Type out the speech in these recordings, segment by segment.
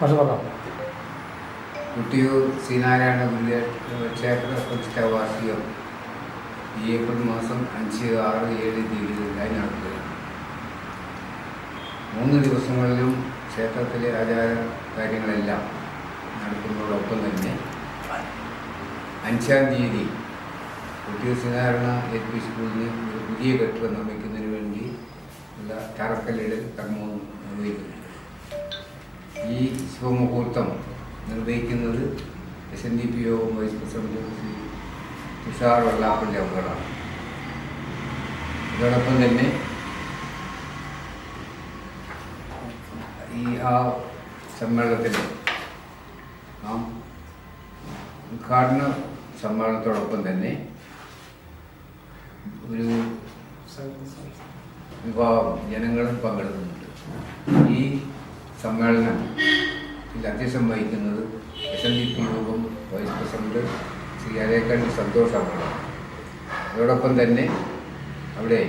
മാഷ് പറഞ്ഞോ. കുട്ടിയൂർ ശ്രീനാരായണ ക്ഷേത്ര പ്രതിഷ്ഠ ഏപ്രിൽ മാസം അഞ്ച് ആറ് ഏഴ് തീയതികളിലായി മൂന്ന് ദിവസങ്ങളിലും ക്ഷേത്രത്തിലെ ആചാര കാര്യങ്ങളെല്ലാം നടക്കുന്നതോടൊപ്പം തന്നെ അഞ്ചാം തീയതി കുട്ടിയൂർ ശ്രീനാരായണ എൽ പി സ്കൂളിന് ഒരു പുതിയ കെട്ടിടം നിർമ്മിക്കുന്നതിന് വേണ്ടി ഉള്ള തറക്കല്ലിടൽ കർമ്മവും നിർവഹിക്കുന്നുണ്ട് ഈ ശുഭമുഹൂർത്തം നിർവഹിക്കുന്നത് S N D P Yogam vice president Shri Thushar Vellappally അവകളാണ് അതോടൊപ്പം തന്നെ ഈ ആ സമ്മേളനത്തിൽ നാം ഉദ്ഘാടന സമ്മേളനത്തോടൊപ്പം തന്നെ ഒരു വിഭാഗം ജനങ്ങളും പങ്കെടുക്കുന്നുണ്ട്. ഈ സമ്മേളനം ഇതിൽ അധ്യക്ഷം വഹിക്കുന്നത് S N D P Yogam vice president Shri Arekkanni Santhosh അവറാണ് അതോടൊപ്പം തന്നെ അവിടെ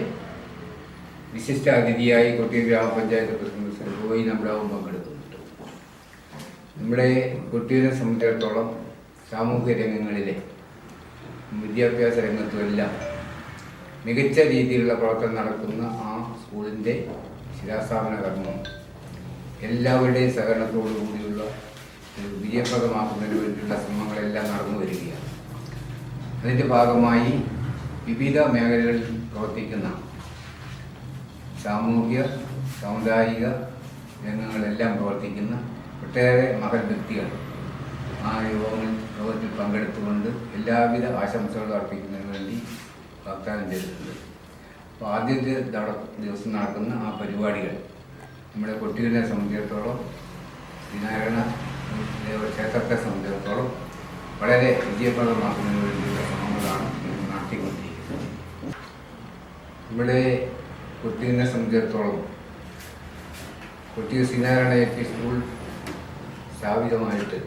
വിശിഷ്ട അതിഥിയായി കൊട്ടിയൂർ ഗ്രാമപഞ്ചായത്ത് പ്രസിഡന്റ് ശ്രീ ഗോയിൻ നമ്പ്രാവും പങ്കെടുക്കുന്നുണ്ട്. നമ്മുടെ കൊട്ടിയൂരിനെ സംബന്ധിച്ചിടത്തോളം സാമൂഹ്യ രംഗങ്ങളിലെ വിദ്യാഭ്യാസ രംഗത്തുമെല്ലാം മികച്ച രീതിയിലുള്ള പ്രവർത്തനം നടക്കുന്ന ആ സ്കൂളിന്റെ ശിലാസ്ഥാപന കർമ്മം എല്ലാവരുടെയും സഹകരണത്തോടു കൂടിയുള്ള വിജയപ്രദമാക്കുന്നതിന് വേണ്ടിയുള്ള ശ്രമങ്ങളെല്ലാം നടന്നു വരികയാണ്. അതിന്റെ ഭാഗമായി വിവിധ മേഖലകളിൽ പ്രവർത്തിക്കുന്ന സാമൂഹ്യ സാമുദായിക രംഗങ്ങളെല്ലാം പ്രവർത്തിക്കുന്ന ഒട്ടേറെ മകൻ വ്യക്തികൾ ആ യോഗങ്ങളിൽ യോഗത്തിൽ പങ്കെടുത്തുകൊണ്ട് എല്ലാവിധ ആശംസകളും അർപ്പിക്കുന്നതിന് വേണ്ടി വാഗ്ദാനം ചെയ്തിട്ടുണ്ട്. അപ്പോൾ ആദ്യത്തെ ദിവസം നടക്കുന്ന ആ പരിപാടികൾ നമ്മുടെ കുട്ടികളെ സംബന്ധിച്ചിടത്തോളം ശ്രീനാരായണ ക്ഷേത്രത്തെ സംബന്ധിച്ചിടത്തോളം വളരെ വിജയപ്രദമാക്കുന്നതിന് വേണ്ടിയുള്ള ശ്രമങ്ങളാണ് നടത്തിക്കൊണ്ടിരിക്കുന്നത്. ഇവിടെ കുട്ടികളെ സംബന്ധിച്ചിടത്തോളം Kottiyoor Sreenarayana A P school സ്ഥാപിതമായിട്ട്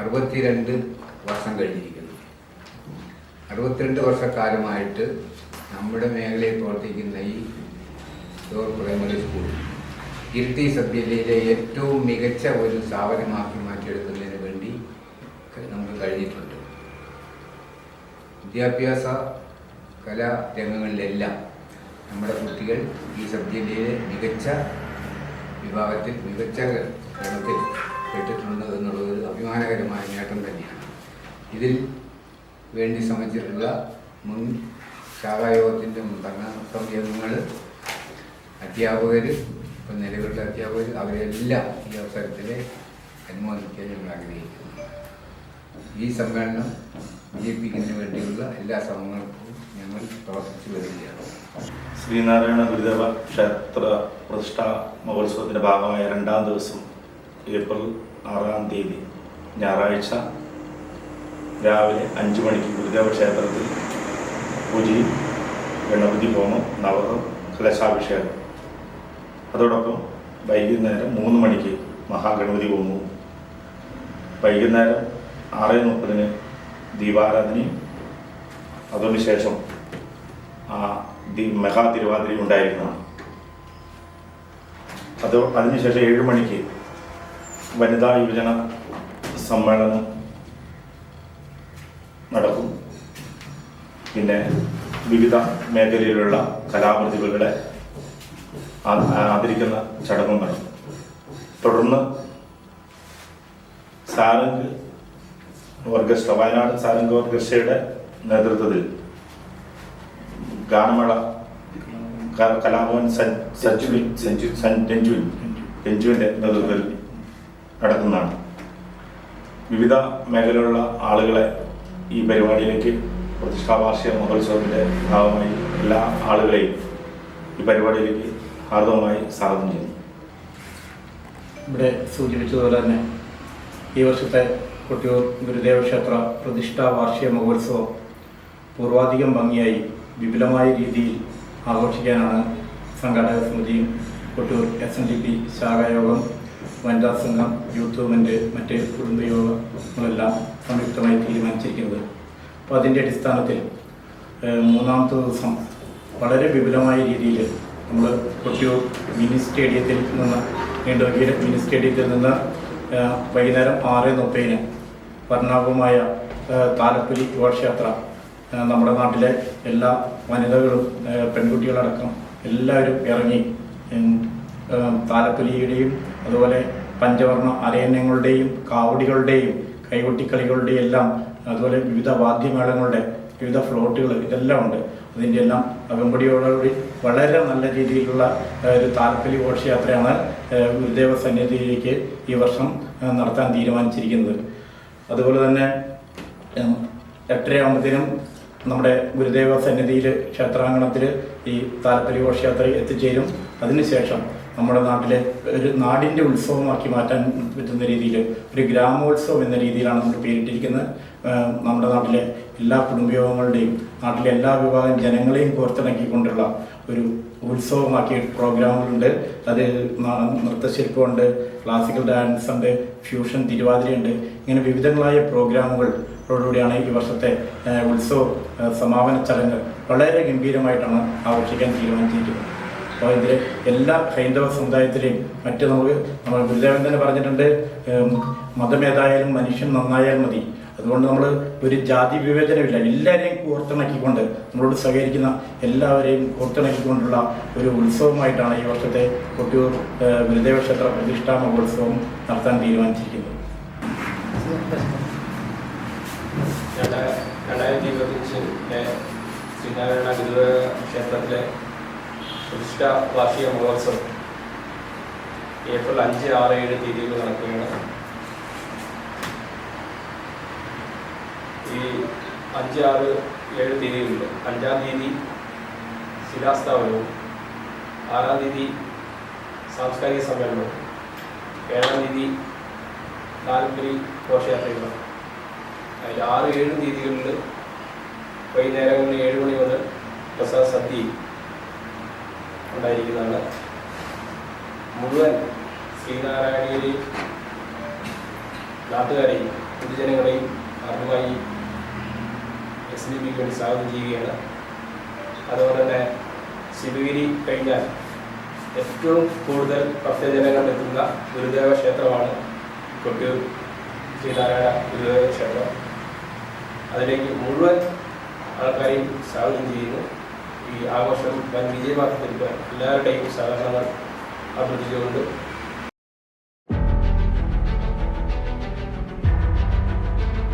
അറുപത്തിരണ്ട് വർഷം കഴിഞ്ഞിരിക്കുന്നു. അറുപത്തിരണ്ട് വർഷക്കാലമായിട്ട് നമ്മുടെ മേഖലയിൽ പ്രവർത്തിക്കുന്ന ഈ ലോവർ പ്രൈമറി സ്കൂൾ ഇരിട്ടി സഭ്യതയിലെ ഏറ്റവും മികച്ച ഒരു സ്ഥാപനമാക്കി മാറ്റിയെടുക്കുന്നതിന് വേണ്ടി നമുക്ക് കഴിഞ്ഞിട്ടുണ്ട്. വിദ്യാഭ്യാസ കലാ രംഗങ്ങളിലെല്ലാം നമ്മുടെ കുട്ടികൾ ഈ സബ് ജില്ലയിലെ മികച്ച വിഭാഗത്തിൽ മികച്ച ക്രമത്തിൽ പെട്ടിട്ടുണ്ട് എന്നുള്ളത് ഒരു അഭിമാനകരമായ നേട്ടം തന്നെയാണ്. ഇതിൽ വേണ്ടി ശ്രമിച്ചിട്ടുള്ള മുൻ ശാഖായോഗത്തിന്റെ ഭരണസംഘങ്ങൾ അധ്യാപകർ ഇപ്പം നിലവിലുള്ള അധ്യാപകർ അവരെല്ലാം ഈ അവസരത്തിൽ അനുമോദിക്കാൻ ഞങ്ങൾ ആഗ്രഹിക്കുന്നു. ഈ സമ്മേളനം വിജയിപ്പിക്കുന്നതിന് വേണ്ടിയുള്ള എല്ലാ ശ്രമങ്ങൾക്കും ഞങ്ങൾ പ്രവർത്തിച്ചു വരികയാണ്. ശ്രീനാരായണ ഗുരുദേവ ക്ഷേത്ര പ്രതിഷ്ഠാ മഹോത്സവത്തിന്റെ ഭാഗമായ രണ്ടാം ദിവസം ഏപ്രിൽ ആറാം തീയതി ഞായറാഴ്ച രാവിലെ അഞ്ചു മണിക്ക് ഗുരുദേവ ക്ഷേത്രത്തിൽ പൂജയും ഗണപതി ഹോമം നവകം കലശാഭിഷേകം. അതോടൊപ്പം വൈകുന്നേരം മൂന്ന് മണിക്ക് മഹാഗണപതി ഹോമവും വൈകുന്നേരം ആറ് മുപ്പതിന് ദീപാരാധനയും അതിനുശേഷം ആ ദീ മെഗാ തിരുവാതിരി ഉണ്ടായിരുന്നതാണ് അത് അതിനുശേഷം ഏഴ് മണിക്ക് വനിതാ യുവജന സമ്മേളനം നടക്കും. പിന്നെ വിവിധ മേഖലയിലുള്ള കലാപ്രതിഭകളെ ആദരിക്കുന്ന ചടങ്ങും നടന്നു തുടർന്ന് സാരംഗ് ഓർക്കസ്ട്ര വയനാട് സാരംഗ് ഓർക്കസ്ട്രയുടെ നേതൃത്വത്തിൽ ഗാനമേള കലാഭവൻ സഞ്ജുവിൻ രഞ്ജുവിൻ രഞ്ജുവിന്റെ നേതൃത്വത്തിൽ നടക്കുന്നതാണ്. വിവിധ മേഖലയിലുള്ള ആളുകളെ ഈ പരിപാടിയിലേക്ക് പ്രതിഷ്ഠാ വാർഷിക മഹോത്സവത്തിന്റെ ഭാഗമായി എല്ലാ ആളുകളെയും ഈ പരിപാടിയിലേക്ക് ഹാർദവമായി സ്വാഗതം ചെയ്യുന്നു. ഇവിടെ സൂചിപ്പിച്ചതുപോലെ തന്നെ ഈ വർഷത്തെ കൊട്ടിയൂർ ഗുരുദേവ ക്ഷേത്ര പ്രതിഷ്ഠാ വാർഷിക മഹോത്സവം പൂർവാധികം ഭംഗിയായി വിപുലമായ രീതിയിൽ ആഘോഷിക്കാനാണ് സംഘാടക സമിതിയും Kottiyoor S N D P ശാഖായോഗം വനിതാ സംഘം യൂത്ത് മൂവ്മെന്റ് മറ്റ് കുടുംബയോഗങ്ങളെല്ലാം സംയുക്തമായി തീരുമാനിച്ചിരിക്കുന്നത്. അപ്പോൾ അതിന്റെ അടിസ്ഥാനത്തിൽ മൂന്നാമത്തെ ദിവസം വളരെ വിപുലമായ രീതിയിൽ നമ്മൾ കൊട്ടിയൂർ മിനി സ്റ്റേഡിയത്തിൽ നിന്ന് നീണ്ടുവകിയ മിനി സ്റ്റേഡിയത്തിൽ നിന്ന് വൈകുന്നേരം ആറ് മുപ്പതിന് വർണാഭമായ താലപ്പുലി ഘോഷയാത്ര നമ്മുടെ നാട്ടിലെ എല്ലാ വനിതകളും പെൺകുട്ടികളടക്കം എല്ലാവരും ഇറങ്ങി താലപ്പുലിയുടെയും അതുപോലെ പഞ്ചവർണ അരയന്നങ്ങളുടെയും കാവടികളുടെയും കൈകൊട്ടിക്കളികളുടെയും എല്ലാം അതുപോലെ വിവിധ വാദ്യമേളങ്ങളുടെ വിവിധ ഫ്ലോട്ടുകൾ ഇതെല്ലാം ഉണ്ട്. അതിന്റെ എല്ലാം അകമ്പടിയോടുകൂടി വളരെ നല്ല രീതിയിലുള്ള ഒരു താൽപ്പര്യ ഘോഷയാത്രയാണ് ഗുരുദേവ സന്നിധിയിലേക്ക് ഈ വർഷം നടത്താൻ തീരുമാനിച്ചിരിക്കുന്നത്. അതുപോലെ തന്നെ എട്ടരയാകുമ്പോഴത്തേനും നമ്മുടെ ഗുരുദേവ സന്നിധിയിൽ ക്ഷേത്രാങ്കണത്തിൽ ഈ താൽപ്പര്യ ഘോഷയാത്ര എത്തിച്ചേരും. അതിനുശേഷം നമ്മുടെ നാട്ടിലെ ഒരു നാടിന്റെ ഉത്സവമാക്കി മാറ്റാൻ പറ്റുന്ന രീതിയിൽ ഒരു ഗ്രാമോത്സവം എന്ന രീതിയിലാണ് നമ്മൾ പേരിട്ടിരിക്കുന്നത്. നമ്മുടെ നാട്ടിലെ എല്ലാ കുടുംബയോഗങ്ങളുടെയും നാട്ടിലെ എല്ലാ വിഭാഗം ജനങ്ങളെയും കോർത്തിണക്കിക്കൊണ്ടുള്ള ഒരു ഉത്സവമാക്കിയ പ്രോഗ്രാമുകളുണ്ട് അത് ന- നൃത്തശില്പമുണ്ട് ക്ലാസിക്കൽ ഡാൻസ് ഉണ്ട് ഫ്യൂഷൻ തിരുവാതിരയുണ്ട്. ഇങ്ങനെ വിവിധങ്ങളായ പ്രോഗ്രാമുകളോടുകൂടിയാണ് ഈ വർഷത്തെ ഉത്സവ സമാപന ചടങ്ങ് വളരെ ഗംഭീരമായിട്ടാണ് ആഘോഷിക്കാൻ തീരുമാനിച്ചിരിക്കുന്നത്. അപ്പോൾ ഇതിൽ എല്ലാ ഹൈന്ദവ സമുദായത്തിലെയും മറ്റ് നമുക്ക് നമ്മൾ ഗുരുദേവൻ തന്നെ പറഞ്ഞിട്ടുണ്ട് മതമേതായാലും മനുഷ്യൻ നന്നായാൽ മതി. അതുകൊണ്ട് നമ്മൾ ഒരു ജാതി വിവേചനമില്ല. എല്ലാവരെയും കോർത്തിണക്കിക്കൊണ്ട് നമ്മളോട് സഹകരിക്കുന്ന എല്ലാവരെയും കോർത്തിണക്കിക്കൊണ്ടുള്ള ഒരു ഉത്സവമായിട്ടാണ് ഈ വർഷത്തെ കൊട്ടിയൂർ ഗുരുദേവ ക്ഷേത്ര പ്രതിഷ്ഠാ മഹോത്സവം നടത്താൻ തീരുമാനിച്ചിരിക്കുന്നത്. രണ്ടാ- രണ്ടായിരത്തി ഇരുപത്തിയഞ്ചിലെ ശ്രീനാരായണ ഗുരുദേവ ക്ഷേത്രത്തിലെ പ്രതിഷ്ഠ വാർഷിക മഹോത്സവം ഏപ്രിൽ അഞ്ച് ആറ് ഏഴ് തീയതികൾ നടക്കുകയാണ്. ഈ അഞ്ച് ആറ് ഏഴ് തീയതിയുണ്ട് അഞ്ചാം തീയതി ശിലാസ്ഥാപനവും ആറാം തീയതി സാംസ്കാരിക സമ്മേളനവും ഏഴാം തീയതി താലപ്പൊലി ഘോഷയാത്രയുണ്ട് അതിൽ ആറ് ഏഴ് തീയതികളിൽ വൈകുന്നേരങ്ങളിൽ ഏഴ് മണി മുതൽ പ്രസാദ് സദ്യ ഉണ്ടായിരിക്കുന്നതാണ്. മുഴുവൻ ശ്രീനാരായണീയരെയും നാട്ടുകാരെയും പൊതുജനങ്ങളെയും ആദ്യമായി എസ് വേണ്ടി സ്വാഗതം ചെയ്യുകയാണ് അതുപോലെ തന്നെ ശിവഗിരി കഴിഞ്ഞാൽ ഏറ്റവും കൂടുതൽ ഭക്തജനങ്ങൾ എത്തുന്ന ഗുരുദേവ ക്ഷേത്രമാണ് കൊട്ടിയൂർ ശ്രീനാരായണ ഗുരുദേവ ക്ഷേത്രം. അതിലേക്ക് മുഴുവൻ ആൾക്കാരെയും സ്വാഗതം ചെയ്യുന്നു. ഈ ആഘോഷം വൻ വിജയമാക്കി തരുമ്പോൾ എല്ലാവരുടെയും സഹകരണങ്ങൾ അഭ്യർത്ഥിച്ചുകൊണ്ട്